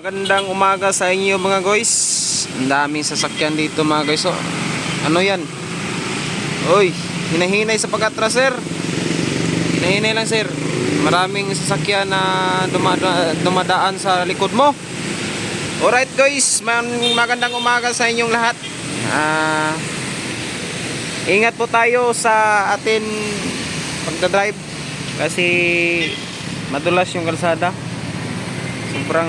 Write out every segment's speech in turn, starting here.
Magandang umaga sa inyo mga guys. Ang daming sasakyan dito mga guys. Oh. Ano yan? Uy, hinahinay sa pag-atras sir. Hinahinay lang sir. Maraming sasakyan na dumada- dumadaan sa likod mo. Alright guys, magandang umaga sa inyong lahat. Ah, ingat po tayo sa atin pagdadrive kasi madulas yung kalsada. Sobrang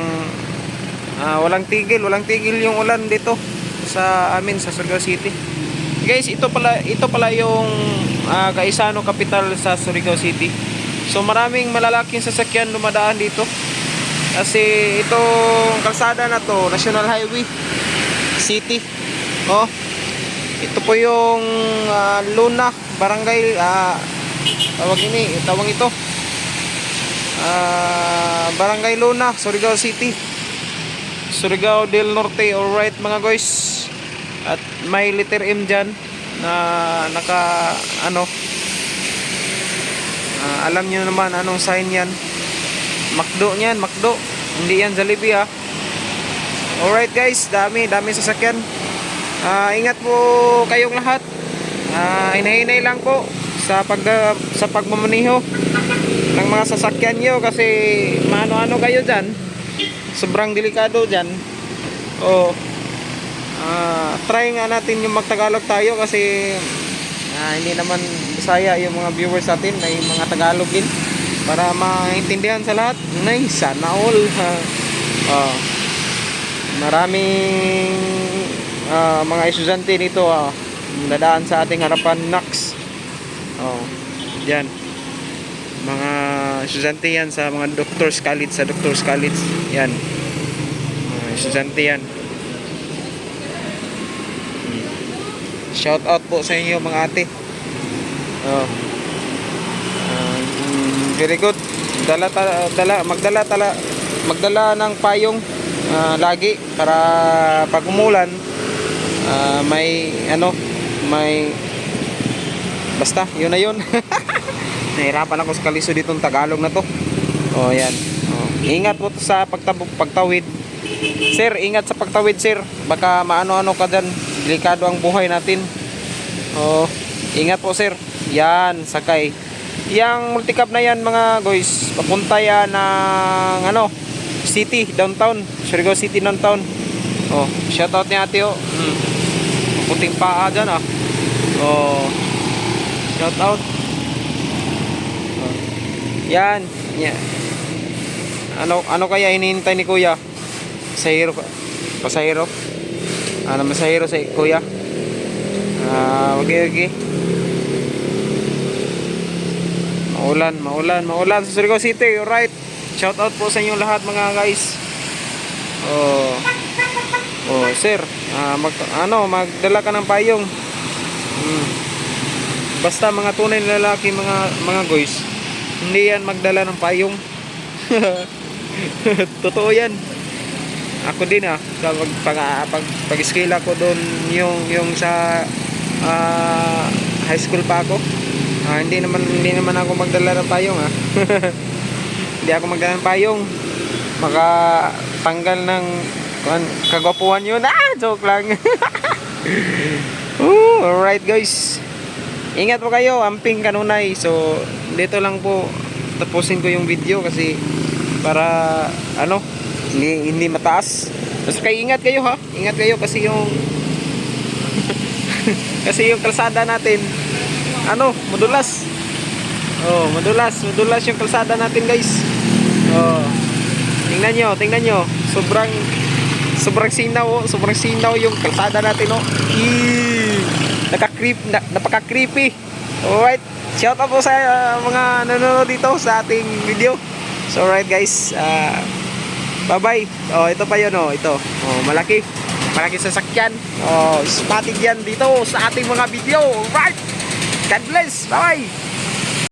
Ah, walang tigil, walang tigil yung ulan dito sa amin sa Surigao City. Guys, ito pala ito pala yung ah, Gaisano capital sa Surigao City. So maraming malalaking sasakyan dumadaan dito. Kasi itong kalsada na to, National Highway City. Oh. Ito po yung ah, Luna Barangay ah, tawag ini, tawag ito. Ah, Barangay Luna, Surigao City. Surigao del Norte alright mga guys. At may letter M dyan na naka ano ah, alam nyo naman anong sign yan. Macdo yan Macdo hindi yan Jollibee ha alright guys dami dami sasakyan. Ah, ingat po kayong lahat. Ah, hinahinay lang po sa pag sa pagmamaniho ng mga sasakyan nyo kasi maano-ano kayo dyan sobrang delikado dyan. O ah, try nga natin yung magtagalog tayo kasi ah, hindi naman Bisaya yung mga viewers natin. Ay mga Tagalog din para maintindihan sa lahat nice sana all oh, maraming ah, mga estudyante nito ah, dadaan sa ating harapan NAX. Oh, dyan mga estudyante yan sa mga doctors college sa doctors college. Yan. Mga estudyante yan. Shout out po sa inyo mga ate. Oh. Mm, very good. Dala, ta- dala magdala tala magdala ng payong ah, lagi para pag umulan ah, may ano may basta yun na yun Nahirapan ako sa kaliso ditong Tagalog na to. Oh, yan. Oh. Ingat po sa pagtab pagtawid. Sir, ingat sa pagtawid, sir. Baka maano-ano ka dyan. Delikado ang buhay natin. Oh, ingat po, sir. Yan, sakay. Yang multicab na yan, mga guys. Papunta yan ng ano, city, downtown. Surigao City, downtown. Oh, shoutout ni ate, oh. Hmm. Puting paa dyan, ah. Oh, shoutout. Yan. Yeah. Ano ano kaya hinihintay ni Kuya? Pasahero pasahero. Ano masahero sa Kuya? Ah, okay, okay. Maulan, maulan, maulan sa Surigao City. Alright. Shout out po sa inyong lahat mga guys. Oh. Oh, sir. Ah, mag, ano, magdala ka ng payong. Hmm. Basta mga tunay na lalaki mga mga guys hindi yan magdala ng payong. Totoo yan. Ako din ah. Sa pag, pag, pag, pag skill ako doon yung yung sa ah, high school pa ako. Ah, hindi naman hindi naman ako magdala ng payong ah. Hindi ako magdala ng payong. Maka tanggal ng kagwapuhan yun. Ah joke lang. Ooh, alright guys. Ingat po kayo, amping kanunay. So, dito lang po tapusin ko yung video kasi para ano, hindi, hindi mataas. Tapos kay ingat kayo ha. Ingat kayo kasi yung kasi yung kalsada natin ano, madulas. Oh, madulas, madulas yung kalsada natin, guys. Oh. Tingnan nyo, tingnan nyo. Sobrang sobrang sinaw, oh. sobrang sinaw yung kalsada natin, oh. Eee naka-creep, na, napaka-creepy. Alright. Shout out po sa uh, mga nanonood dito sa ating video. So alright guys, uh, bye-bye. Oh, ito pa 'yon oh, ito. Oh, malaki. Malaki sasakyan. Oh, spotted yan dito sa ating mga video. Alright. God bless. Bye-bye.